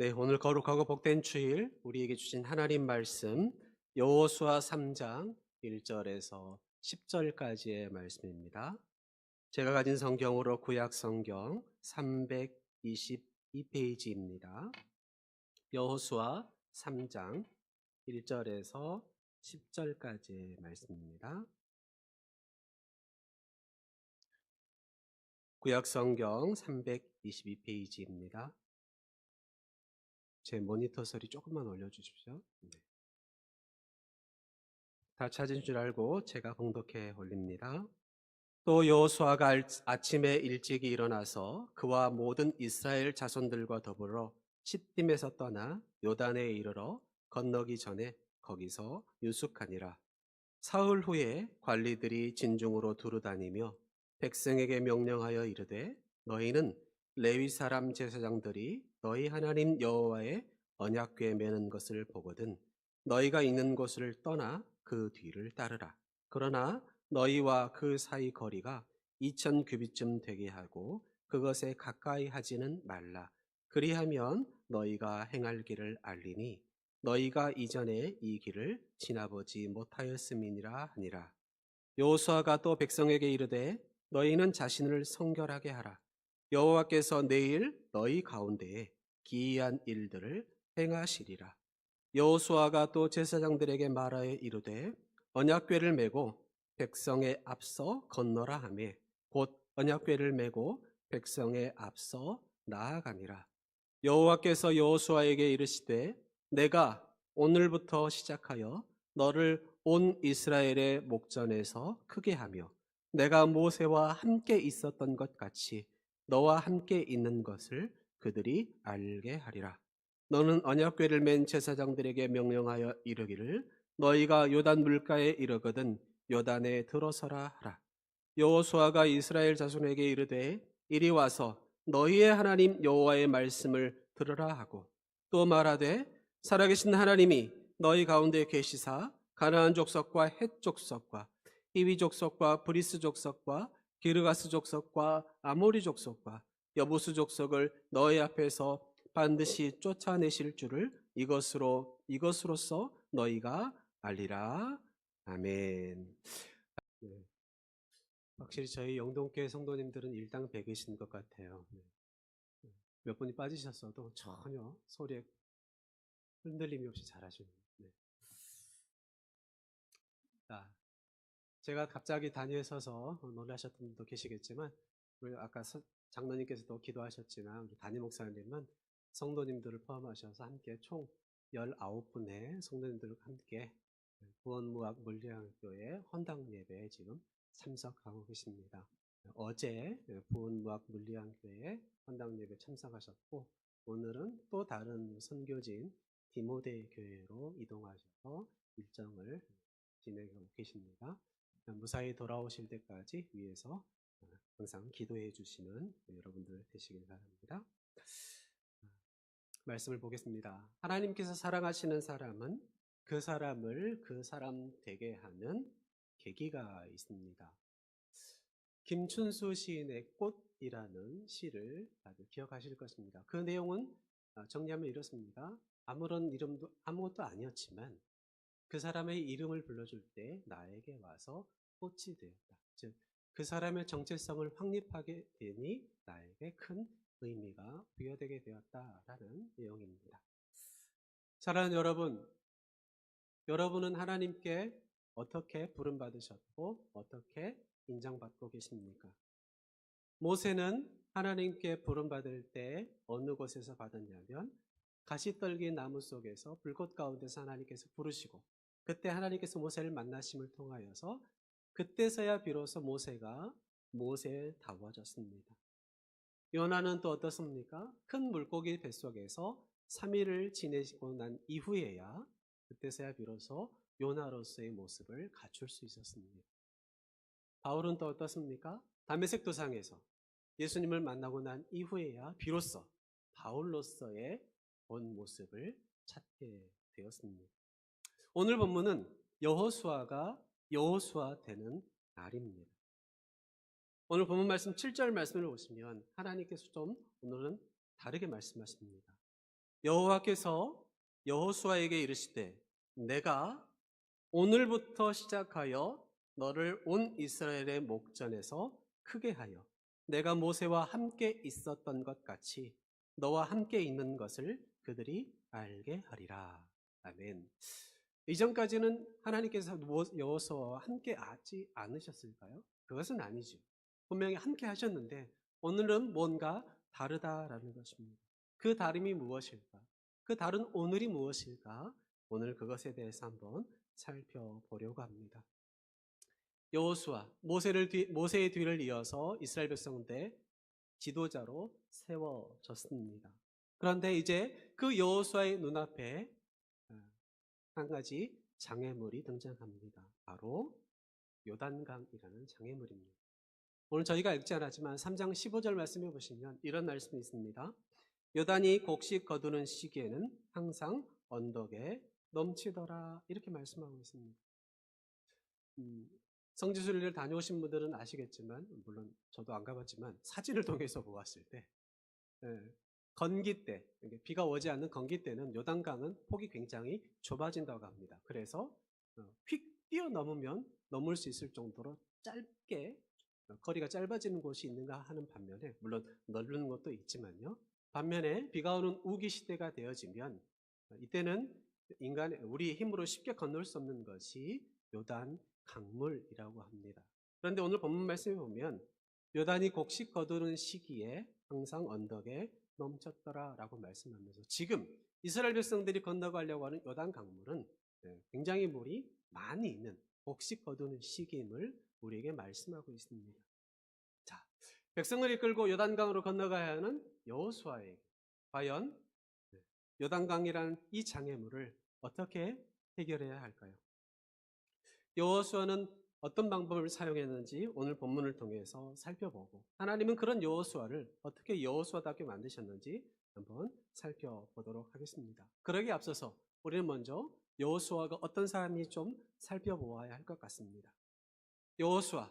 네, 오늘 거룩하고 복된 주일 우리에게 주신 하나님 말씀 여호수아 3장 1절에서 10절까지의 말씀입니다. 제가 가진 성경으로 구약 성경 322페이지입니다. 여호수아 3장 1절에서 10절까지의 말씀입니다. 구약 성경 322페이지입니다. 제 모니터 소리 조금만 올려주십시오. 네. 다 찾은 줄 알고 제가 봉독해 올립니다. 또 여호수아가 알- 아침에 일찍이 일어나서 그와 모든 이스라엘 자손들과 더불어 시딤에서 떠나 요단에 이르러 건너기 전에 거기서 유숙하니라. 사흘 후에 관리들이 진중으로 두루 다니며 백성에게 명령하여 이르되 너희는 레위 사람 제사장들이 너희 하나님 여호와의 언약궤 매는 것을 보거든 너희가 있는 곳을 떠나 그 뒤를 따르라. 그러나 너희와 그 사이 거리가 2천 규빗쯤 되게 하고 그것에 가까이 하지는 말라. 그리하면 너희가 행할 길을 알리니 너희가 이전에 이 길을 지나보지 못하였음이니라 하니라. 여호수아가 또 백성에게 이르되 너희는 자신을 성결하게 하라. 여호와께서 내일 너희 가운데에 기이한 일들을 행하시리라. 여호수아가 또 제사장들에게 말하여 이르되 언약궤를 메고 백성의 앞서 건너라 하매 곧 언약궤를 메고 백성의 앞서 나아가니라. 여호와께서 여호수아에게 이르시되 내가 오늘부터 시작하여 너를 온 이스라엘의 목전에서 크게 하며 내가 모세와 함께 있었던 것 같이 너와 함께 있는 것을 그들이 알게 하리라. 너는 언약궤를 맨 제사장들에게 명령하여 이르기를 너희가 요단 물가에 이르거든 요단에 들어서라 하라. 여호수아가 이스라엘 자손에게 이르되 이리 와서 너희의 하나님 여호와의 말씀을 들으라 하고 또 말하되 살아계신 하나님이 너희 가운데 계시사 가나안 족속과 헷 족속과 히위 족속과 브리스 족속과 기르가스 족속과 아모리 족속과 여부스 족속을 너희 앞에서 반드시 쫓아내실 줄을 이것으로 이것으로서 너희가 알리라. 아멘. 네. 확실히 저희 영동교회 성도님들은 일당 백이신 것 같아요. 네. 몇 분이 빠지셨어도 전혀 소리에 흔들림이 없이 잘하시는. 네. 자, 제가 갑자기 단위에 서서 놀라셨던 분도 계시겠지만 우리 아까 서- 장로님께서도 기도하셨지만 우리 담임 목사님은 성도님들을 포함하셔서 함께 총 19분의 성도님들과 함께 구원무학 물리학교의 헌당 예배에 지금 참석하고 계십니다. 어제 구원무학 물리학교회 헌당 예배 참석하셨고 오늘은 또 다른 선교진 디모데 교회로 이동하셔서 일정을 진행하고 계십니다. 무사히 돌아오실 때까지 위에서 항상 기도해 주시는 여러분들 되시길 바랍니다. 말씀을 보겠습니다. 하나님께서 사랑하시는 사람은 그 사람을 그 사람 되게 하는 계기가 있습니다. 김춘수 시인의 꽃이라는 시를 다들 기억하실 것입니다. 그 내용은 아, 정리하면 이렇습니다. 아무런 이름도 아무것도 아니었지만 그 사람의 이름을 불러줄 때 나에게 와서 꽃이 되었다. 즉, 그 사람의 정체성을 확립하게 되니 나에게 큰 의미가 부여되게 되었다라는 내용입니다. 사랑하는 여러분, 여러분은 하나님께 어떻게 부름받으셨고 어떻게 인정받고 계십니까? 모세는 하나님께 부름받을 때 어느 곳에서 받았냐면 가시떨기 나무 속에서 불꽃 가운데서 하나님께서 부르시고 그때 하나님께서 모세를 만나심을 통하여서 그때서야 비로소 모세가 모세다워졌습니다. 요나는 또 어떻습니까? 큰 물고기 뱃속에서 3일을 지내시고 난 이후에야 그때서야 비로소 요나로서의 모습을 갖출 수 있었습니다. 바울은 또 어떻습니까? 담메색 도상에서 예수님을 만나고 난 이후에야 비로소 바울로서의 본 모습을 찾게 되었습니다. 오늘 본문은 여호수아가 여호수아 되는 날입니다. 오늘 본문 말씀 7절 말씀을 보시면 하나님께서 좀 오늘은 다르게 말씀하십니다. 여호와께서 여호수아에게 이르시되 내가 오늘부터 시작하여 너를 온 이스라엘의 목전에서 크게 하여 내가 모세와 함께 있었던 것 같이 너와 함께 있는 것을 그들이 알게 하리라. 아멘. 이전까지는 하나님께서 모- 여호수아와 함께 하지 않으셨을까요? 그것은 아니죠. 분명히 함께 하셨는데 오늘은 뭔가 다르다라는 것입니다. 그 다름이 무엇일까? 그 다른 오늘이 무엇일까? 오늘 그것에 대해서 한번 살펴보려고 합니다. 여호수아 모세를 뒤, 모세의 뒤를 이어서 이스라엘 백성대 지도자로 세워졌습니다. 그런데 이제 그 여호수아의 눈앞에 어, 한 가지 장애물이 등장합니다. 바로 요단강이라는 장애물입니다. 오늘 저희가 읽지 않았지만 3장 15절 말씀해 보시면 이런 말씀이 있습니다. 요단이 곡식 거두는 시기에는 항상 언덕에 넘치더라 이렇게 말씀하고 있습니다. 음, 성지순례를 다녀오신 분들은 아시겠지만 물론 저도 안 가봤지만 사진을 통해서 보았을 때 예, 건기 때 비가 오지 않는 건기 때는 요단강은 폭이 굉장히 좁아진다고 합니다. 그래서 어, 휙 뛰어넘으면 넘을 수 있을 정도로 짧게 어, 거리가 짧아지는 곳이 있는가 하는 반면에 물론 넓은 곳도 있지만요. 반면에 비가 오는 우기 시대가 되어지면 어, 이때는 인간의 우리의 힘으로 쉽게 건널 수 없는 것이 요단 강물이라고 합니다. 그런데 오늘 본문 말씀에 보면 요단이 곡식 거두는 시기에 항상 언덕에 넘쳤더라라고 말씀하면서 지금 이스라엘 백성들이 건너가려고 하는 요단 강물은 예, 굉장히 물이 많이 있는 곡식 거두는 시기임을 우리에게 말씀하고 있습니다. 자, 백성을 이끌고 요단강으로 건너가야 하는 여호수아에게 과연 예, 요단강이라는 이 장애물을 어떻게 해결해야 할까요? 여호수아는 어떤 방법을 사용했는지 오늘 본문을 통해서 살펴보고 하나님은 그런 여호수아를 어떻게 여호수아답게 만드셨는지 한번 살펴보도록 하겠습니다. 그러기에 앞서서 우리는 먼저 여호수아가 어떤 사람이 좀 살펴보아야 할 것 같습니다. 여호수아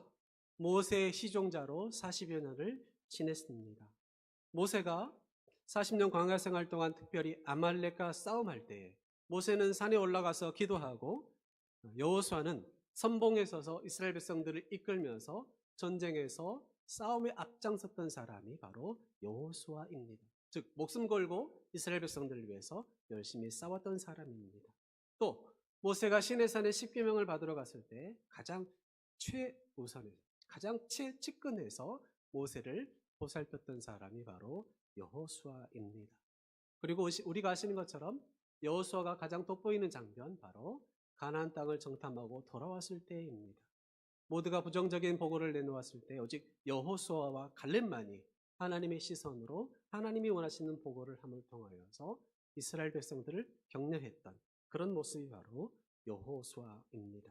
모세의 시종자로 40여 년을 지냈습니다. 모세가 40년 광야 생활 동안 특별히 아말렉과 싸움할 때 모세는 산에 올라가서 기도하고 여호수아는 선봉에 서서 이스라엘 백성들을 이끌면서 전쟁에서 싸움에 앞장섰던 사람이 바로 여호수아입니다. 즉 목숨 걸고 이스라엘 백성들을 위해서 열심히 싸웠던 사람입니다. 또 모세가 시내산에 십계명을 받으러 갔을 때 가장 최우선에 가장 최측근에서 모세를 보살폈던 사람이 바로 여호수아입니다. 그리고 우리가 아시는 것처럼 여호수아가 가장 돋보이는 장면 바로 가나안 땅을 정탐하고 돌아왔을 때입니다. 모두가 부정적인 보고를 내놓았을 때 오직 여호수아와 갈렙만이 하나님의 시선으로 하나님이 원하시는 보고를 함을 통하여서 이스라엘 백성들을 격려했던 그런 모습이 바로 여호수아입니다.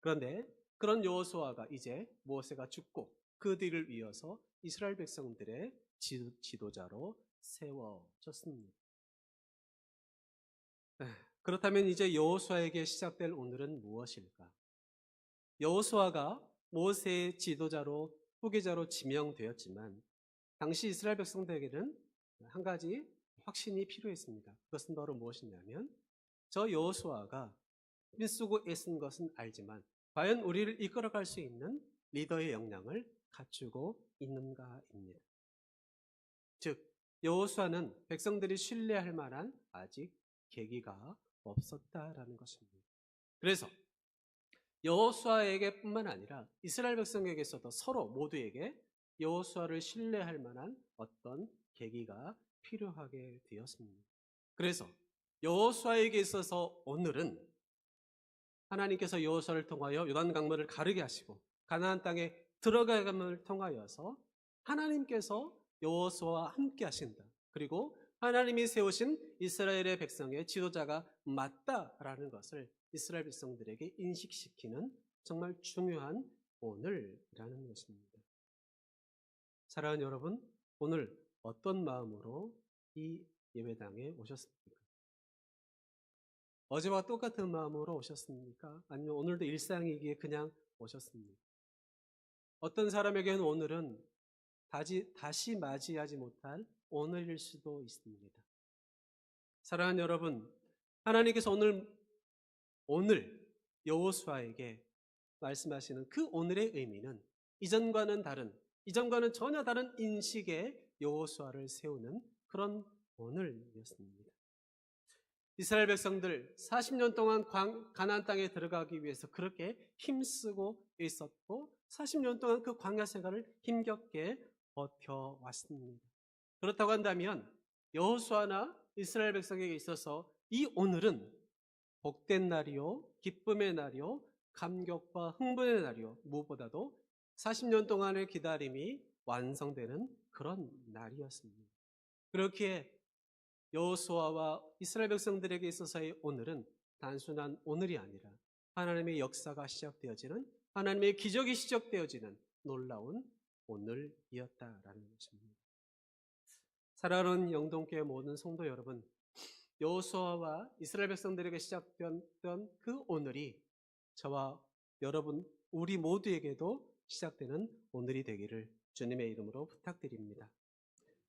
그런데 그런 여호수아가 이제 모세가 죽고 그 뒤를 이어서 이스라엘 백성들의 지도자로 세워졌습니다. 그렇다면 이제 여호수아에게 시작될 오늘은 무엇일까? 여호수아가 모세의 지도자로 후계자로 지명되었지만 당시 이스라엘 백성들에게는 한 가지 확신이 필요했습니다. 그것은 바로 무엇이냐면 저 여호수아가 힘쓰고 애쓴 것은 알지만 과연 우리를 이끌어갈 수 있는 리더의 역량을 갖추고 있는가입니다. 즉 여호수아는 백성들이 신뢰할 만한 아직 계기가 없었다라는 것입니다. 그래서 여호수아에게뿐만 아니라 이스라엘 백성에게서도 서로 모두에게 여호수아를 신뢰할 만한 어떤 계기가 필요하게 되었습니다. 그래서 여호수아에게 있어서 오늘은 하나님께서 여호수아를 통하여 요단 강물을 가르게 하시고 가나안 땅에 들어가감을 통하여서 하나님께서 여호수아와 함께 하신다. 그리고 하나님이 세우신 이스라엘의 백성의 지도자가 맞다라는 것을 이스라엘 백성들에게 인식시키는 정말 중요한 오늘이라는 것입니다. 사랑하는 여러분, 오늘 어떤 마음으로 이 예배당에 오셨습니까? 어제와 똑같은 마음으로 오셨습니까? 아니면 오늘도 일상이기에 그냥 오셨습니까? 어떤 사람에게는 오늘은 다시, 다시 맞이하지 못할 오늘일 수도 있습니다. 사랑하는 여러분, 하나님께서 오늘 오늘 여호수아에게 말씀하시는 그 오늘의 의미는 이전과는 다른 이전과는 전혀 다른 인식의 여호수아를 세우는 그런 오늘이었습니다. 이스라엘 백성들 40년 동안 광- 가나안 땅에 들어가기 위해서 그렇게 힘쓰고 있었고 40년 동안 그 광야 생활을 힘겹게 버텨왔습니다. 그렇다고 한다면 여호수아나 이스라엘 백성에게 있어서 이 오늘은 복된 날이요 기쁨의 날이요 감격과 흥분의 날이요 무엇보다도 40년 동안의 기다림이 완성되는 그런 날이었습니다. 그렇기에 여호수아와 이스라엘 백성들에게 있어서의 오늘은 단순한 오늘이 아니라 하나님의 역사가 시작되어지는 하나님의 기적이 시작되어지는 놀라운 오늘이었다라는 것입니다. 사랑하는 영동교회 모든 성도 여러분, 여호수아와 이스라엘 백성들에게 시작되었던 그 오늘이 저와 여러분 우리 모두에게도 시작되는 오늘이 되기를 주님의 이름으로 부탁드립니다.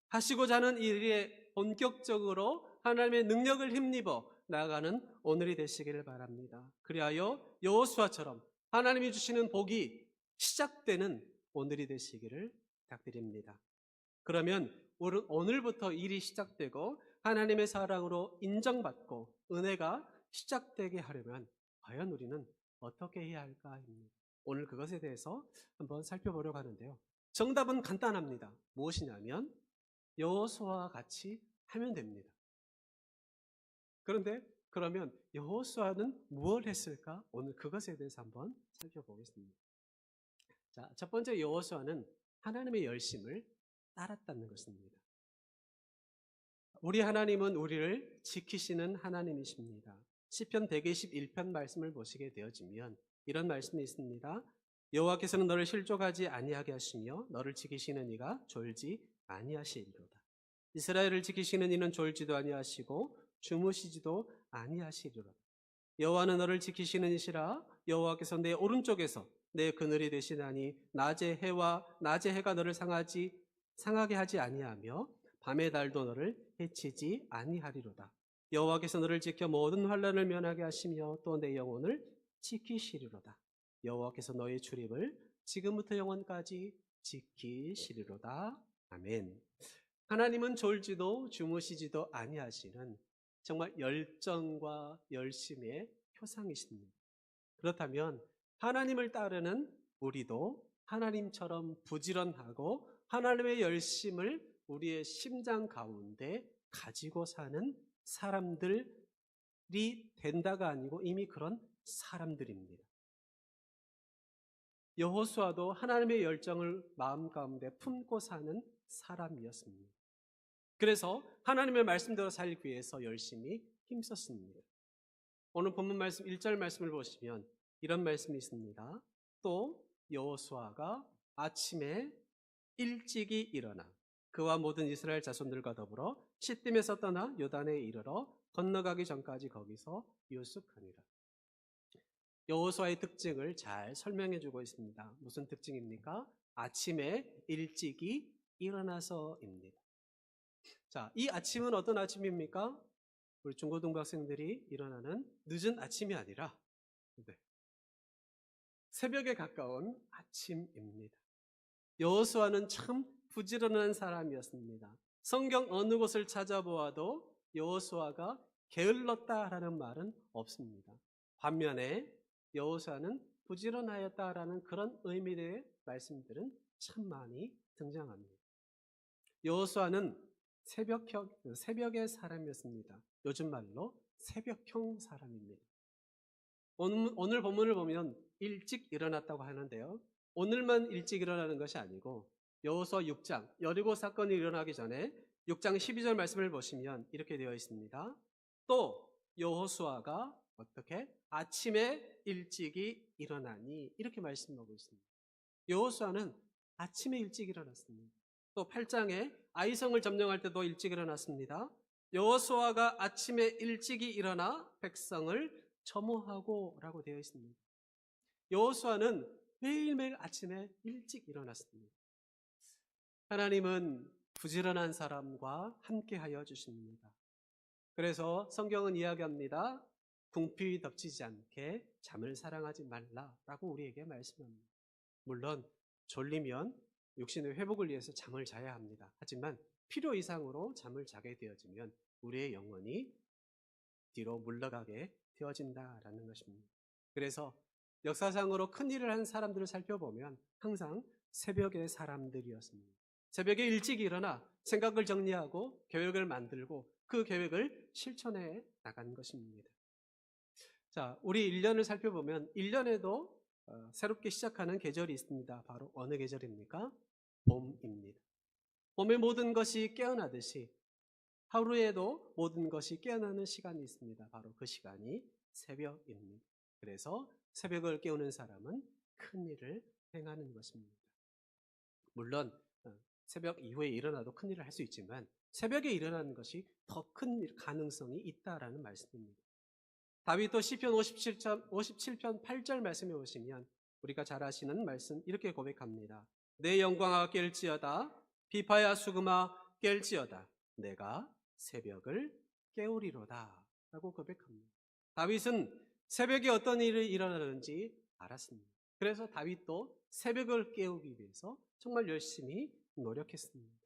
하시고자 하는 일에 본격적으로 하나님의 능력을 힘입어 나아가는 오늘이 되시기를 바랍니다. 그리하여 여호수아처럼 하나님이 주시는 복이 시작되는 오늘이 되시기를 부탁드립니다. 그러면 오늘- 오늘부터 일이 시작되고 하나님의 사랑으로 인정받고 은혜가 시작되게 하려면 과연 우리는 어떻게 해야 할까 합니다. 오늘 그것에 대해서 한번 살펴보려고 하는데요. 정답은 간단합니다. 무엇이냐면 여호수아와 같이 하면 됩니다. 그런데 그러면 여호수아는 무엇을 했을까? 오늘 그것에 대해서 한번 살펴보겠습니다. 자, 첫 번째 여호수아는 하나님의 열심을 따랐다는 것입니다. 우리 하나님은 우리를 지키시는 하나님이십니다. 시편 121편 말씀을 보시게 되어지면 이런 말씀이 있습니다. 여호와께서는 너를 실족하지 아니하게 하시며 너를 지키시는 이가 졸지 아니하시리로다. 이스라엘을 지키시는 이는 졸지도 아니하시고 주무시지도 아니하시리로다. 여호와는 너를 지키시는 이시라 여호와께서 내 오른쪽에서 내 그늘이 되시나니 낮의 해와 낮의 해가 너를 상하지 상하게 하지 아니하며 밤의 달도 너를 해치지 아니하리로다. 여호와께서 너를 지켜 모든 환란을 면하게 하시며 또 내 영혼을 지키시리로다. 여호와께서 너의 출입을 지금부터 영원까지 지키시리로다. 아멘. 하나님은 졸지도 주무시지도 아니하시는 정말 열정과 열심의 표상이십니다. 그렇다면 하나님을 따르는 우리도 하나님처럼 부지런하고 하나님의 열심을 우리의 심장 가운데 가지고 사는 사람들이 된다가 아니고 이미 그런 사람들입니다. 여호수아도 하나님의 열정을 마음 가운데 품고 사는 사람이었습니다. 그래서 하나님의 말씀대로 살기 위해서 열심히 힘썼습니다. 오늘 본문 말씀 1절 말씀을 보시면 이런 말씀이 있습니다. 또 여호수아가 아침에 일찍이 일어나 그와 모든 이스라엘 자손들과 더불어 시딤에서 떠나 요단에 이르러 건너가기 전까지 거기서 유숙하니라. 여호수아의 특징을 잘 설명해 주고 있습니다. 무슨 특징입니까? 아침에 일찍이 일어나서입니다. 자, 이 아침은 어떤 아침입니까? 우리 중고등부 학생들이 일어나는 늦은 아침이 아니라 네. 새벽에 가까운 아침입니다. 여호수아는 참 부지런한 사람이었습니다. 성경 어느 곳을 찾아보아도 여호수아가 게을렀다라는 말은 없습니다. 반면에 여호수아는 부지런하였다라는 그런 의미의 말씀들은 참 많이 등장합니다. 여호수아는 새벽형 새벽의 사람이었습니다. 요즘 말로 새벽형 사람입니다. 오늘, 오늘 본문을 보면 일찍 일어났다고 하는데요. 오늘만 일찍 일어나는 것이 아니고 여호수아 6장 여리고 사건이 일어나기 전에 6장 12절 말씀을 보시면 이렇게 되어 있습니다. 또 여호수아가 어떻게 아침에 일찍이 일어나니 이렇게 말씀하고 있습니다. 여호수아는 아침에 일찍 일어났습니다. 또 8장에 아이성을 점령할 때도 일찍 일어났습니다. 여호수아가 아침에 일찍이 일어나 백성을 점호하고라고 되어 있습니다. 여호수아는 매일매일 아침에 일찍 일어났습니다. 하나님은 부지런한 사람과 함께하여 주십니다. 그래서 성경은 이야기합니다. 궁핍이 덮치지 않게 잠을 사랑하지 말라라고 우리에게 말씀합니다. 물론 졸리면 육신의 회복을 위해서 잠을 자야 합니다. 하지만 필요 이상으로 잠을 자게 되어지면 우리의 영혼이 뒤로 물러가게 되어진다라는 것입니다. 그래서 역사상으로 큰 일을 한 사람들을 살펴보면 항상 새벽의 사람들이었습니다. 새벽에 일찍 일어나 생각을 정리하고 계획을 만들고 그 계획을 실천해 나간 것입니다. 자, 우리 1년을 살펴보면 1년에도 어, 새롭게 시작하는 계절이 있습니다. 바로 어느 계절입니까? 봄입니다. 봄의 모든 것이 깨어나듯이 하루에도 모든 것이 깨어나는 시간이 있습니다. 바로 그 시간이 새벽입니다. 그래서 새벽을 깨우는 사람은 큰 일을 행하는 것입니다. 물론 어, 새벽 이후에 일어나도 큰 일을 할 수 있지만 새벽에 일어나는 것이 더 큰 가능성이 있다라는 말씀입니다. 다윗도 시편 57편, 57편 8절 말씀에 보시면 우리가 잘 아시는 말씀 이렇게 고백합니다. 내 영광아 깰지어다 비파야 수금아 깰지어다 내가 새벽을 깨우리로다 라고 고백합니다. 다윗은 새벽에 어떤 일이 일어나는지 알았습니다. 그래서 다윗도 새벽을 깨우기 위해서 정말 열심히 노력했습니다.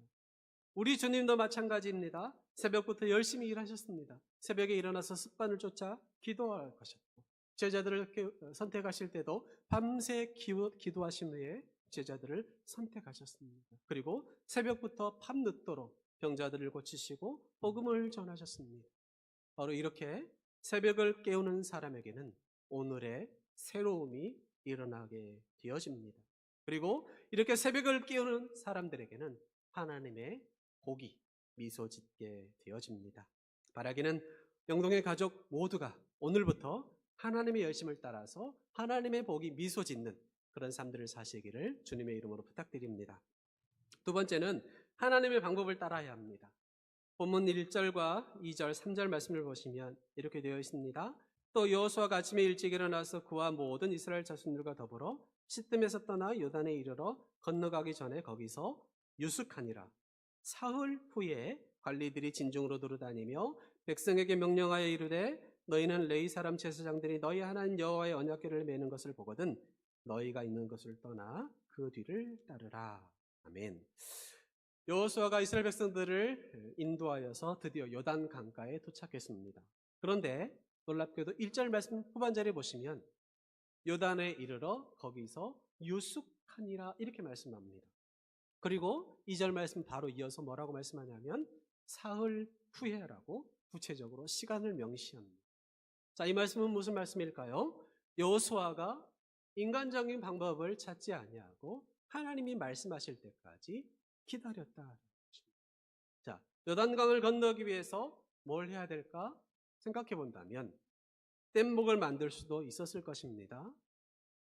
우리 주님도 마찬가지입니다. 새벽부터 열심히 일하셨습니다. 새벽에 일어나서 습관을 쫓아 기도할 것이었고 제자들을 깨- 선택하실 때도 밤새 기도, 기도하신 후에 제자들을 선택하셨습니다. 그리고 새벽부터 밤늦도록 병자들을 고치시고 복음을 전하셨습니다. 바로 이렇게 새벽을 깨우는 사람에게는 오늘의 새로움이 일어나게 되어집니다. 그리고 이렇게 새벽을 깨우는 사람들에게는 하나님의 복이 미소 짓게 되어집니다. 바라기는 영동의 가족 모두가 오늘부터 하나님의 열심을 따라서 하나님의 복이 미소 짓는 그런 삶들을 사시기를 주님의 이름으로 부탁드립니다. 두 번째는 하나님의 방법을 따라야 합니다. 본문 1절과 2절, 3절 말씀을 보시면 이렇게 되어 있습니다. 또 여호수아가 아침에 일찍 일어나서 그와 모든 이스라엘 자손들과 더불어 시뜸에서 떠나 요단에 이르러 건너가기 전에 거기서 유숙하니라. 사흘 후에 관리들이 진중으로 돌아다니며 백성에게 명령하여 이르되 너희는 레이 사람 제사장들이 너희 하나님 여호와의 언약궤를 매는 것을 보거든 너희가 있는 것을 떠나 그 뒤를 따르라. 아멘. 여호수아가 이스라엘 백성들을 인도하여서 드디어 요단 강가에 도착했습니다. 그런데 놀랍게도 1절 말씀 후반절에 보시면 요단에 이르러 거기서 유숙하니라 이렇게 말씀합니다. 그리고 2절 말씀 바로 이어서 뭐라고 말씀하냐면 사흘 후에라고 구체적으로 시간을 명시합니다. 자, 이 말씀은 무슨 말씀일까요? 여호수아가 인간적인 방법을 찾지 아니하고 하나님이 말씀하실 때까지 기다렸다. 자, 요단강을 건너기 위해서 뭘 해야 될까 생각해 본다면 뗏목을 만들 수도 있었을 것입니다.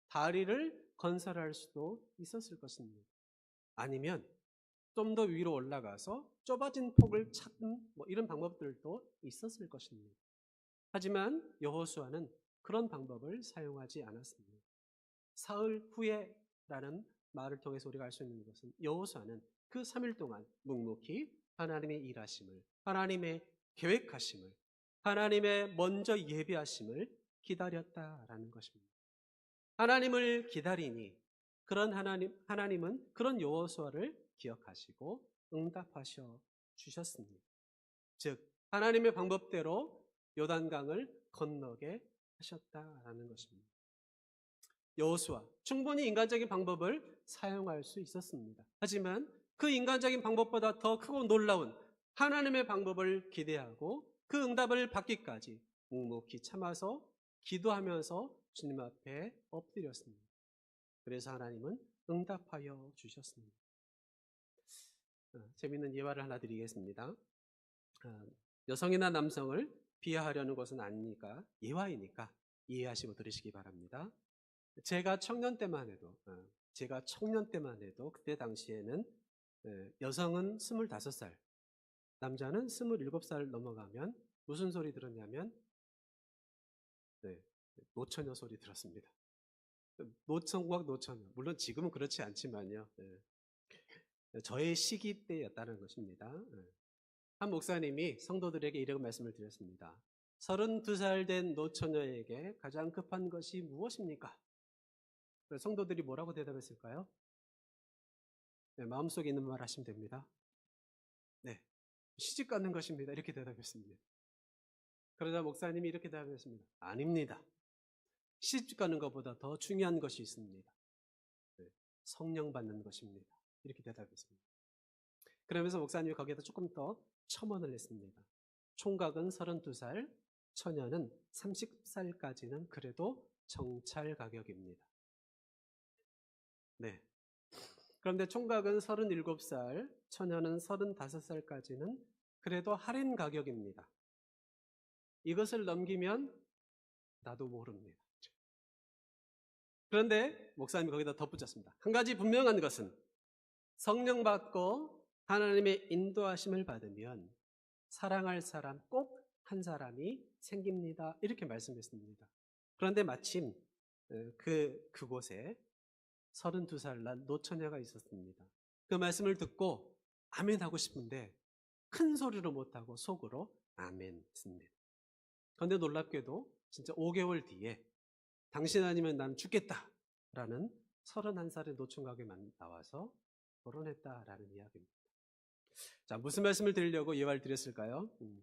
다리를 건설할 수도 있었을 것입니다. 아니면 좀 더 위로 올라가서 좁아진 폭을 찾는 뭐 이런 방법들도 있었을 것입니다. 하지만 여호수아는 그런 방법을 사용하지 않았습니다. 사흘 후에라는 말을 통해서 우리가 알 수 있는 것은 여호수아는 그 3일 동안 묵묵히 하나님의 일하심을, 하나님의 계획하심을, 하나님의 먼저 예비하심을 기다렸다라는 것입니다. 하나님을 기다리니 그런 하나님 하나님은 그런 여호수아를 기억하시고 응답하셔 주셨습니다. 즉 하나님의 방법대로 요단강을 건너게 하셨다라는 것입니다. 여호수아 충분히 인간적인 방법을 사용할 수 있었습니다. 하지만 그 인간적인 방법보다 더 크고 놀라운 하나님의 방법을 기대하고 그 응답을 받기까지 묵묵히 참아서 기도하면서 주님 앞에 엎드렸습니다. 그래서 하나님은 응답하여 주셨습니다. 어, 재밌는 예화를 하나 드리겠습니다. 어, 여성이나 남성을 비하하려는 것은 아니니까 예화이니까 이해하시고 들으시기 바랍니다. 제가 청년 때만 해도 어, 제가 청년 때만 해도 그때 당시에는 예, 여성은 25살, 남자는 27살 넘어가면 무슨 소리 들었냐면 네, 노처녀 소리 들었습니다. 노천과 노처녀. 물론 지금은 그렇지 않지만요. 예. 저의 시기 때였다는 것입니다. 예. 한 목사님이 성도들에게 이런 말씀을 드렸습니다. 32살 된 노처녀에게 가장 급한 것이 무엇입니까? 성도들이 뭐라고 대답했을까요? 네, 마음속에 있는 말 하시면 됩니다. 네, 시집 가는 것입니다. 이렇게 대답했습니다. 그러자 목사님이 이렇게 대답했습니다. 아닙니다. 시집 가는 것보다 더 중요한 것이 있습니다. 네, 성령 받는 것입니다. 이렇게 대답했습니다. 그러면서 목사님이 거기에다 조금 더 첨언을 했습니다. 총각은 32살, 처녀는 30살까지는 그래도 정찰 가격입니다. 네. 그런데 총각은 37살, 처녀는 35살까지는 그래도 할인 가격입니다. 이것을 넘기면 나도 모릅니다. 그런데 목사님이 거기다 덧붙였습니다. 한 가지 분명한 것은 성령 받고 하나님의 인도하심을 받으면 사랑할 사람 꼭 한 사람이 생깁니다. 이렇게 말씀했습니다. 그런데 마침 그 그곳에 32살 난 노처녀가 있었습니다. 그 말씀을 듣고 아멘 하고 싶은데 큰 소리로 못하고 속으로 아멘 씁니다. 그런데 놀랍게도 진짜 5개월 뒤에 당신 아니면 난 죽겠다 라는 31살의 노총각이 나와서 결혼했다라는 이야기입니다. 자, 무슨 말씀을 드리려고 이 말을 드렸을까요? 음,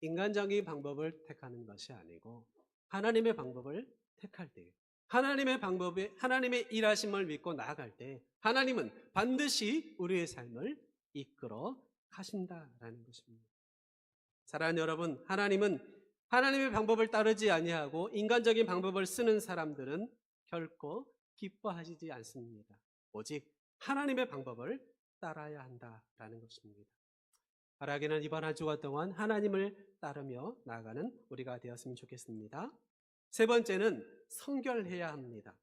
인간적인 방법을 택하는 것이 아니고 하나님의 방법을 택할 때 하나님의 방법에 하나님의 일하심을 믿고 나아갈 때 하나님은 반드시 우리의 삶을 이끌어 가신다라는 것입니다. 사랑하는 여러분, 하나님은 하나님의 방법을 따르지 아니하고 인간적인 방법을 쓰는 사람들은 결코 기뻐하시지 않습니다. 오직 하나님의 방법을 따라야 한다라는 것입니다. 바라기는 이번 한 주간 동안 하나님을 따르며 나아가는 우리가 되었으면 좋겠습니다. 세 번째는 성결해야 합니다.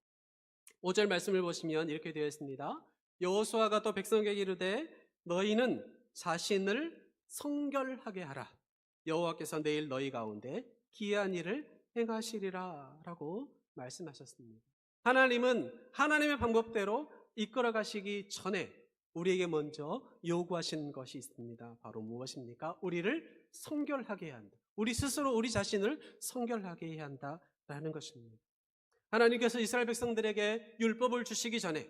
5절 말씀을 보시면 이렇게 되어 있습니다. 여호수아가 또 백성에게 이르되 너희는 자신을 성결하게 하라. 여호와께서 내일 너희 가운데 기이한 일을 행하시리라 라고 말씀하셨습니다. 하나님은 하나님의 방법대로 이끌어 가시기 전에 우리에게 먼저 요구하신 것이 있습니다. 바로 무엇입니까? 우리를 성결하게 해야 한다. 우리 스스로 우리 자신을 성결하게 해야 한다 라는 것입니다. 하나님께서 이스라엘 백성들에게 율법을 주시기 전에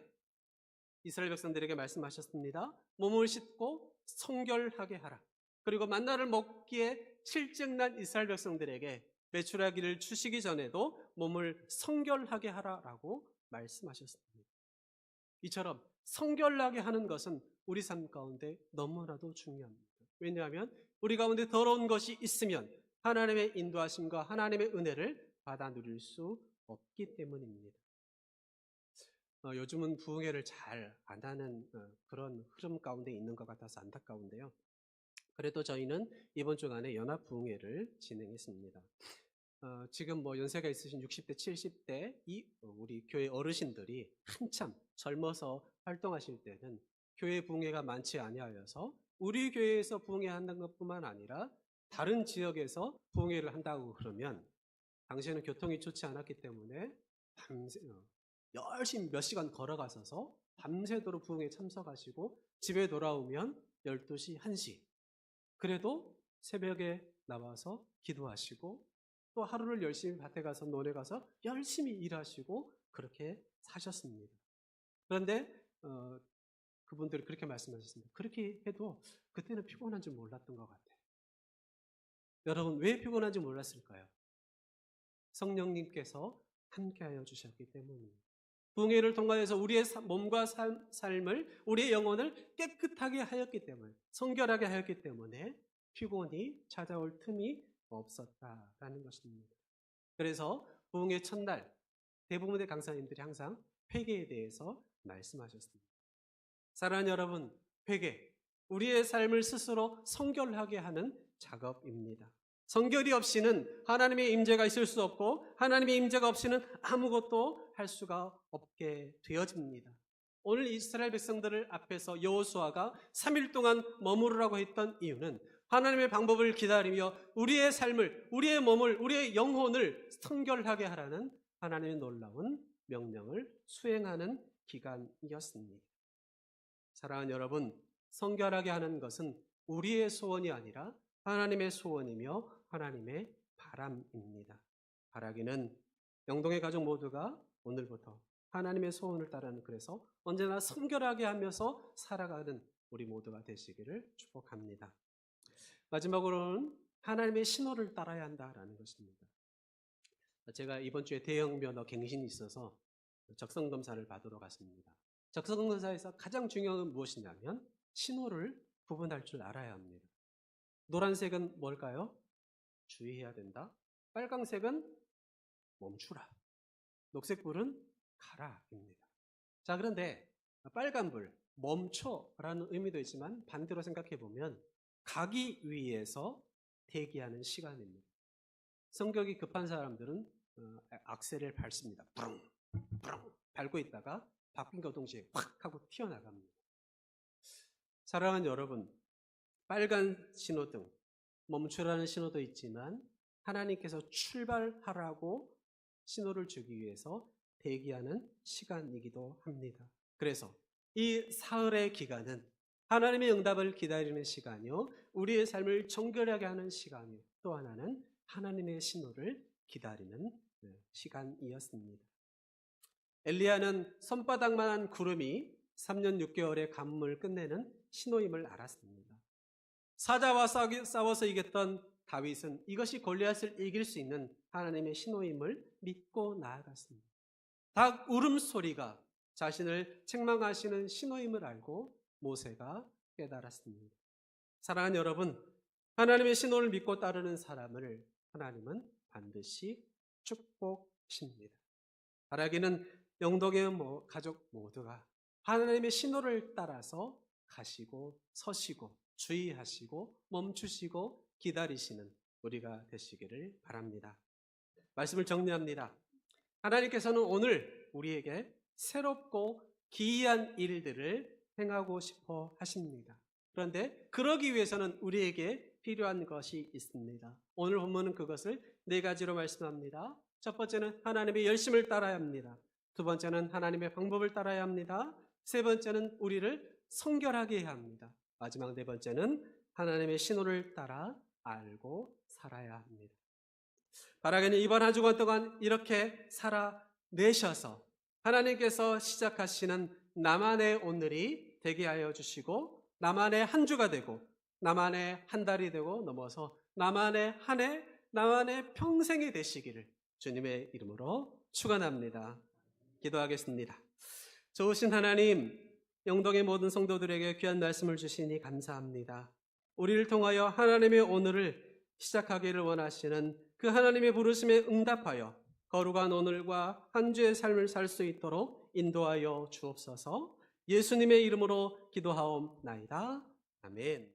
이스라엘 백성들에게 말씀하셨습니다. 몸을 씻고 성결하게 하라. 그리고 만나를 먹기에 실증난 이스라엘 백성들에게 매출하기를 주시기 전에도 몸을 성결하게 하라라고 말씀하셨습니다. 이처럼 성결나게 하는 것은 우리 삶 가운데 너무나도 중요합니다. 왜냐하면 우리 가운데 더러운 것이 있으면 하나님의 인도하심과 하나님의 은혜를 받아 누릴 수 없기 때문입니다. 어, 요즘은 부흥회를 잘 안 하는 어, 그런 흐름 가운데 있는 것 같아서 안타까운데요. 그래도 저희는 이번 주간에 연합 부흥회를 진행했습니다. 어, 지금 뭐 연세가 있으신 60대, 70대 이 우리 교회 어르신들이 한참 젊어서 활동하실 때는 교회 부흥회가 많지 아니하여서 우리 교회에서 부흥회 한다는 것뿐만 아니라 다른 지역에서 부흥회를 한다고 그러면 당시에는 교통이 좋지 않았기 때문에 밤새 어, 열심히 몇 시간 걸어가셔서 밤새도록 부흥에 참석하시고 집에 돌아오면 12시, 1시 그래도 새벽에 나와서 기도하시고 또 하루를 열심히 밭에 가서 논에 가서 열심히 일하시고 그렇게 사셨습니다. 그런데 어, 그분들이 그렇게 말씀하셨습니다. 그렇게 해도 그때는 피곤한 줄 몰랐던 것 같아요. 여러분 왜 피곤한지 몰랐을까요? 성령님께서 함께하여 주셨기 때문입니다. 붕해를 통과해서 우리의 몸과 삶, 삶을 우리의 영혼을 깨끗하게 하였기 때문에 성결하게 하였기 때문에 피곤이 찾아올 틈이 없었다라는 것입니다. 그래서 부흥의 첫날 대부분의 강사님들이 항상 회개에 대해서 말씀하셨습니다. 사랑하는 여러분, 회개 우리의 삶을 스스로 성결하게 하는 작업입니다. 성결이 없이는 하나님의 임재가 있을 수 없고 하나님의 임재가 없이는 아무것도 할 수가 없게 되어집니다. 오늘 이스라엘 백성들을 앞에서 여호수아가 3일 동안 머무르라고 했던 이유는 하나님의 방법을 기다리며 우리의 삶을, 우리의 몸을, 우리의 영혼을 성결하게 하라는 하나님의 놀라운 명령을 수행하는 기간이었습니다. 사랑하는 여러분, 성결하게 하는 것은 우리의 소원이 아니라 하나님의 소원이며 하나님의 바람입니다. 바라기는 영동의 가족 모두가 오늘부터 하나님의 소원을 따르는 그래서 언제나 성결하게 하면서 살아가는 우리 모두가 되시기를 축복합니다. 마지막으로는 하나님의 신호를 따라야 한다라는 것입니다. 제가 이번 주에 대형 면허 갱신이 있어서 적성 검사를 받으러 갔습니다. 적성 검사에서 가장 중요한 건 무엇이냐면 신호를 구분할 줄 알아야 합니다. 노란색은 뭘까요? 주의해야 된다. 빨강색은 멈추라. 녹색불은 가라입니다. 자, 그런데 빨간불, 멈춰라는 의미도 있지만 반대로 생각해 보면 가기 위해서 대기하는 시간입니다. 성격이 급한 사람들은 어, 악셀을 밟습니다. 부릉, 부릉 밟고 있다가 바뀐 것 동시에 확 하고 튀어나갑니다. 사랑하는 여러분, 빨간 신호등, 멈추라는 신호도 있지만 하나님께서 출발하라고 신호를 주기 위해서 대기하는 시간이기도 합니다. 그래서 이 사흘의 기간은 하나님의 응답을 기다리는 시간이요. 우리의 삶을 정결하게 하는 시간이요. 또 하나는 하나님의 신호를 기다리는 네, 시간이었습니다. 엘리야는 손바닥만한 구름이 3년 6개월의 가뭄을 끝내는 신호임을 알았습니다. 사자와 싸워서 이겼던 다윗은 이것이 골리앗을 이길 수 있는 하나님의 신호임을 믿고 나아갔습니다. 닭 울음소리가 자신을 책망하시는 신호임을 알고 모세가 깨달았습니다. 사랑하는 여러분, 하나님의 신호를 믿고 따르는 사람을 하나님은 반드시 축복하십니다. 바라기는 영덕의 모- 가족 모두가 하나님의 신호를 따라서 가시고 서시고 주의하시고 멈추시고 기다리시는 우리가 되시기를 바랍니다. 말씀을 정리합니다. 하나님께서는 오늘 우리에게 새롭고 기이한 일들을 행하고 싶어 하십니다. 그런데 그러기 위해서는 우리에게 필요한 것이 있습니다. 오늘 본문은 그것을 네 가지로 말씀합니다. 첫 번째는 하나님의 열심을 따라야 합니다. 두 번째는 하나님의 방법을 따라야 합니다. 세 번째는 우리를 성결하게 해야 합니다. 마지막 네 번째는 하나님의 신호를 따라 알고 살아야 합니다. 바라기는 이번 한 주간 동안 이렇게 살아내셔서 하나님께서 시작하시는 나만의 오늘이 되게 하여 주시고 나만의 한 주가 되고 나만의 한 달이 되고 넘어서 나만의 한 해, 나만의 평생이 되시기를 주님의 이름으로 축원합니다. 기도하겠습니다. 좋으신 하나님, 영동의 모든 성도들에게 귀한 말씀을 주시니 감사합니다. 우리를 통하여 하나님의 오늘을 시작하기를 원하시는 그 하나님의 부르심에 응답하여 거룩한 오늘과 한 주의 삶을 살 수 있도록 인도하여 주옵소서 예수님의 이름으로 기도하옵나이다. 아멘.